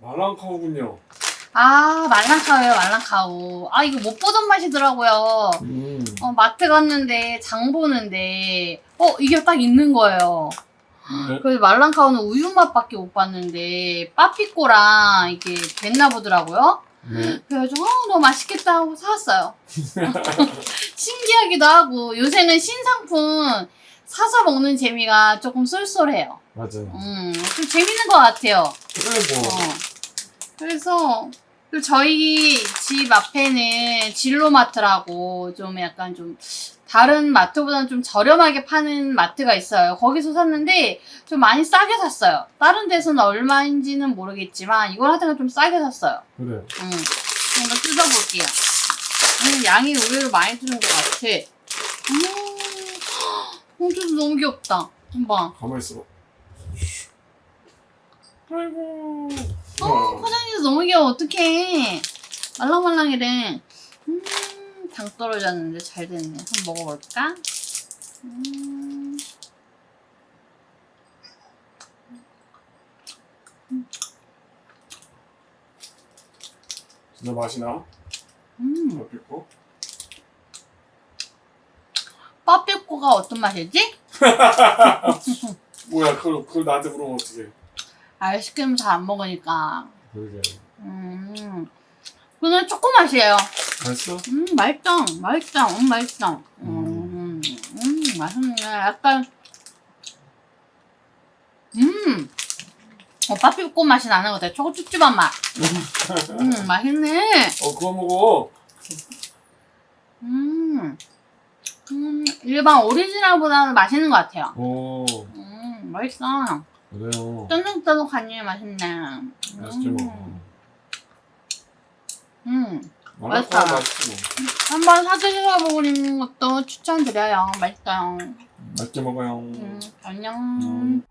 말랑카우군요. 아 말랑카우요 말랑카우. 아 이거 못 보던 맛이더라고요. 음. 어, 마트 갔는데 장 보는데 어 이게 딱 있는 거예요. 네. 그래서 말랑카우는 우유 맛밖에 못 봤는데 빠삐꼬랑 이게 됐나 보더라고요. 네. 그래가지고 어, 너무 맛있겠다 하고 사왔어요. 신기하기도 하고 요새는 신상품 사서 먹는 재미가 조금 쏠쏠해요. 맞아요. 음, 좀 재밌는 것 같아요. 그래 뭐. 어. 그래서 그 저희 집 앞에는 진로마트라고 좀 약간 좀 다른 마트보다는 좀 저렴하게 파는 마트가 있어요. 거기서 샀는데 좀 많이 싸게 샀어요. 다른 데서는 얼마인지는 모르겠지만 이걸 하여튼 좀 싸게 샀어요. 그래. 음, 한번 뜯어볼게요. 음, 양이 의외로 많이 드는 것 같아. 음, 홈트도 너무 귀엽다. 한번. 가만히 있어. 아이고. 어, 포장지도 너무 귀여워. 어떡해. 말랑말랑이래. 음, 당 떨어졌는데 잘 됐네. 한번 먹어볼까? 음, 진짜 맛이 나? 음. 어피고? 빠삐꼬가 어떤 맛이지? 뭐야 그걸 그걸 나한테 물으면 어떡해? 아이스크림 잘 안 먹으니까. 그러게. 음, 그냥 초코 맛이에요. 맛있어? 음, 맛있다. 맛있다. 음, 맛있다. 음, 음, 음, 맛있네. 약간, 음, 어, 빠삐꼬 맛이 나는 것 같아. 초코 찝찝한 맛. 음, 맛있네. 어 그거 먹어. 음, 음, 일반 오리지널보다는 맛있는 것 같아요. 오 음, 맛있어. 그래요. 쫀득쫀득하니 맛있네. 맛있게 먹어. 음, 말랑카우 맛있다. 맛있지 뭐. 한번 사드셔 보는 것도 추천드려요. 맛있어요. 맛있게 먹어요. 음, 안녕. 음.